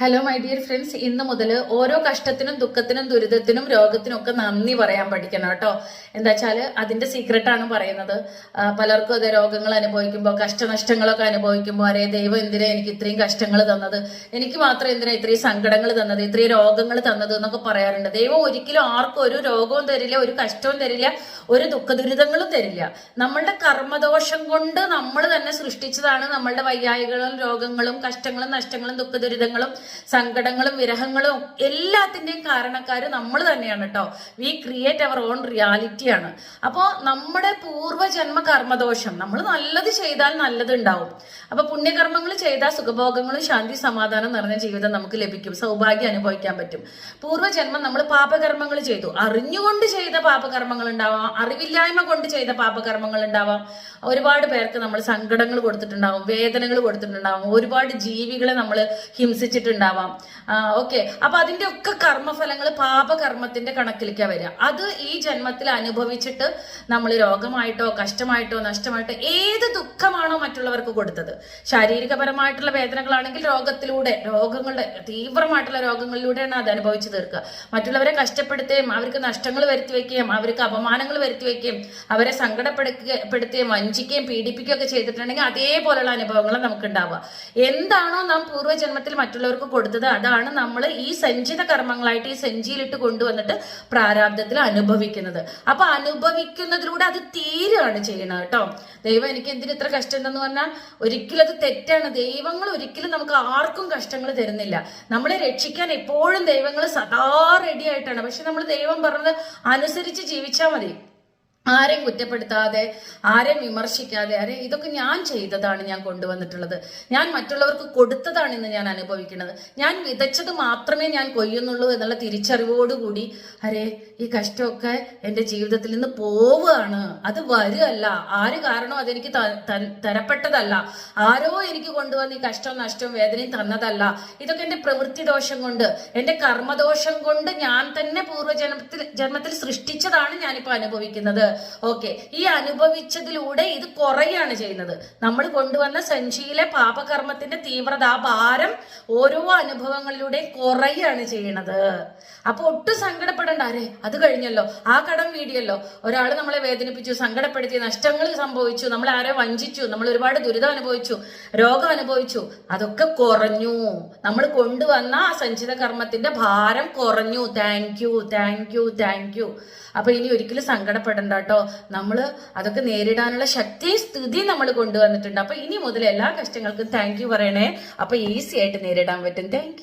Hello my dear friends ഇന്ന് മുതൽ ഓരോ കഷ്ടത്തിനും ദുഃഖത്തിനും ദുരിതത്തിനും രോഗത്തിനും ഒക്കെ നന്ദി പറയാൻ പഠിക്കണം കേട്ടോ. എന്താ വെച്ചാൽ അതിന്റെ സീക്രട്ടാണ് പറയുന്നത്. പലർക്കും അതെ രോഗങ്ങൾ അനുഭവിക്കുമ്പോൾ കഷ്ടനഷ്ടങ്ങളൊക്കെ അനുഭവിക്കുമ്പോൾ അരേ ദൈവം എന്തിനാ എനിക്ക് ഇത്രയും കഷ്ടങ്ങൾ തന്നത്? എനിക്ക് മാത്രം എന്തിനാ ഇത്രയും സങ്കടങ്ങൾ തന്നത്? ഇത്രയും രോഗങ്ങൾ തന്നത്? എന്നൊക്കെ പറയാറുണ്ട്. ദൈവം ഒരിക്കലും ആർക്കും ഒരു രോഗവും തരില്ല ഒരു കഷ്ടവും തരില്ല ഒരു ദുഃഖദുരിതങ്ങളും തരില്ല. നമ്മളുടെ കർമ്മദോഷം കൊണ്ട് നമ്മൾ തന്നെ സൃഷ്ടിച്ചതാണ് നമ്മളുടെ വയ്യായികളും രോഗങ്ങളും കഷ്ടങ്ങളും നഷ്ടങ്ങളും ദുഃഖ ദുരിതങ്ങളും സങ്കടങ്ങളും വിരഹങ്ങളും എല്ലാത്തിന്റെയും കാരണക്കാർ നമ്മൾ തന്നെയാണ് കേട്ടോ വി ക്രിയേറ്റ് അവർ ഓൺ റിയാലിറ്റിയാണ് അപ്പോൾ നമ്മുടെ പൂർവജന്മ കർമ്മദോഷം നമ്മൾ നല്ലത് ചെയ്താൽ നല്ലതുണ്ടാവും. അപ്പൊ പുണ്യകർമ്മങ്ങൾ ചെയ്താൽ സുഖഭോഗങ്ങളും ശാന്തി സമാധാനം നിറഞ്ഞ ജീവിതം നമുക്ക് ലഭിക്കും. സൗഭാഗ്യം അനുഭവിക്കാൻ പറ്റും. പൂർവജന്മം നമ്മൾ പാപകർമ്മങ്ങൾ ചെയ്തു. അറിഞ്ഞുകൊണ്ട് ചെയ്ത പാപകർമ്മങ്ങൾ ഉണ്ടാവാം. അറിവില്ലായ്മ കൊണ്ട് ചെയ്ത പാപകർമ്മങ്ങൾ ഉണ്ടാവാം. ഒരുപാട് പേർക്ക് നമ്മൾ സങ്കടങ്ങൾ കൊടുത്തിട്ടുണ്ടാവും വേദനകൾ കൊടുത്തിട്ടുണ്ടാവും. ഒരുപാട് ജീവികളെ നമ്മൾ ഹിംസിച്ചിട്ടുണ്ടാവാം ഓക്കെ അപ്പൊ അതിന്റെ ഒക്കെ കർമ്മഫലങ്ങൾ പാപകർമ്മത്തിന്റെ കണക്കിലേക്കാ വരിക. അത് ഈ ജന്മത്തിൽ അനുഭവിച്ചിട്ട് നമ്മൾ രോഗമായിട്ടോ കഷ്ടമായിട്ടോ നഷ്ടമായിട്ടോ ഏത് ദുഃഖമാണോ മറ്റുള്ളവർക്ക് കൊടുത്തത്. ശാരീരികപരമായിട്ടുള്ള വേദനകളാണെങ്കിൽ രോഗത്തിലൂടെ രോഗങ്ങളുടെ തീവ്രമായിട്ടുള്ള രോഗങ്ങളിലൂടെയാണ് അത് അനുഭവിച്ചു തീർക്കുക. മറ്റുള്ളവരെ കഷ്ടപ്പെടുത്തുകയും അവർക്ക് നഷ്ടങ്ങൾ വരുത്തി വയ്ക്കുകയും അവർക്ക് അപമാനങ്ങൾ വരുത്തി വയ്ക്കുകയും അവരെ സങ്കടപ്പെടുത്തുകയും വഞ്ചിക്കുകയും പീഡിപ്പിക്കുകയും ഒക്കെ ചെയ്തിട്ടുണ്ടെങ്കിൽ അതേപോലെയുള്ള അനുഭവങ്ങൾ നമുക്ക് ഉണ്ടാവുക എന്താണോ നാം പൂർവജന്മത്തിൽ മറ്റുള്ളവർക്ക് കൊടുത്തത് അതാണ് നമ്മൾ ഈ സഞ്ചിത കർമ്മങ്ങളായിട്ട് ഈ സഞ്ചിയിലിട്ട് കൊണ്ടുവന്നിട്ട് പ്രാരാബ്ദത്തിൽ അനുഭവിക്കുന്നത്. അപ്പൊ അനുഭവിക്കുന്നതിലൂടെ അത് തീരുകയാണ് ചെയ്യണത് കേട്ടോ. ദൈവം എനിക്ക് എന്തിന് ഇത്ര കഷ്ടം എന്ന് പറഞ്ഞാൽ ഒരിക്കലും അത് തെറ്റാണ്. ദൈവങ്ങൾ ഒരിക്കലും നമുക്ക് ആർക്കും കഷ്ടങ്ങൾ തരുന്നില്ല. നമ്മളെ രക്ഷിക്കാൻ എപ്പോഴും ദൈവങ്ങൾ സദാ റെഡി ആയിട്ടാണ്. പക്ഷെ നമ്മൾ ദൈവം പറഞ്ഞത് അനുസരിച്ച് ജീവിച്ചാൽ മതി. ആരെയും കുറ്റപ്പെടുത്താതെ ആരെയും വിമർശിക്കാതെ അരെ ഇതൊക്കെ ഞാൻ ചെയ്തതാണ് ഞാൻ കൊണ്ടുവന്നിട്ടുള്ളത്. ഞാൻ മറ്റുള്ളവർക്ക് കൊടുത്തതാണ് ഇന്ന് ഞാൻ അനുഭവിക്കുന്നത്. ഞാൻ വിതച്ചത് മാത്രമേ ഞാൻ കൊയ്യുന്നുള്ളൂ എന്നുള്ള തിരിച്ചറിവോടുകൂടി അരെ ഈ കഷ്ടമൊക്കെ എന്റെ ജീവിതത്തിൽ നിന്ന് പോവുകയാണ്. അത് വരുമല്ല ആര് കാരണം അതെനിക്ക് തരപ്പെട്ടതല്ല. ആരോ എനിക്ക് കൊണ്ടുവന്ന് ഈ കഷ്ടം നഷ്ടം വേദനയും തന്നതല്ല. ഇതൊക്കെ എന്റെ പ്രവൃത്തി ദോഷം കൊണ്ട് എന്റെ കർമ്മദോഷം കൊണ്ട് ഞാൻ തന്നെ പൂർവജന്മത്തിൽ ജന്മത്തിൽ സൃഷ്ടിച്ചതാണ് ഞാനിപ്പോൾ അനുഭവിക്കുന്നത്. ഓക്കെ ഈ അനുഭവിച്ചതിലൂടെ ഇത് കുറയാണ് ചെയ്യുന്നത്. നമ്മൾ കൊണ്ടുവന്ന സഞ്ചിയിലെ പാപകർമ്മത്തിന്റെ തീവ്രത ആ ഭാരം ഓരോ അനുഭവങ്ങളിലൂടെ കുറയാണ് ചെയ്യണത്. അപ്പൊ ഒട്ടും സങ്കടപ്പെടണ്ട. അരെ അത് കഴിഞ്ഞല്ലോ. ആ കടം വീടിയല്ലോ. ഒരാൾ നമ്മളെ വേദനിപ്പിച്ചു സങ്കടപ്പെടുത്തി നഷ്ടങ്ങൾ സംഭവിച്ചു നമ്മൾ ആരെ വഞ്ചിച്ചു നമ്മൾ ഒരുപാട് ദുരിതം അനുഭവിച്ചു രോഗം അനുഭവിച്ചു അതൊക്കെ കുറഞ്ഞു. നമ്മൾ കൊണ്ടുവന്ന ആ സഞ്ചിത കർമ്മത്തിന്റെ ഭാരം കുറഞ്ഞു. Thank you thank you thank you അപ്പൊ ഇനി ഒരിക്കലും സങ്കടപ്പെടണ്ട കേട്ടോ. നമ്മൾ അതൊക്കെ നേരിടാനുള്ള ശക്തിയും സ്ഥിതിയും നമ്മൾ കൊണ്ടുവന്നിട്ടുണ്ട്. അപ്പൊ ഇനി മുതൽ എല്ലാ കഷ്ടങ്ങൾക്കും താങ്ക് യു പറയണേ. അപ്പൊ ഈസി ആയിട്ട് നേരിടാൻ പറ്റും. താങ്ക്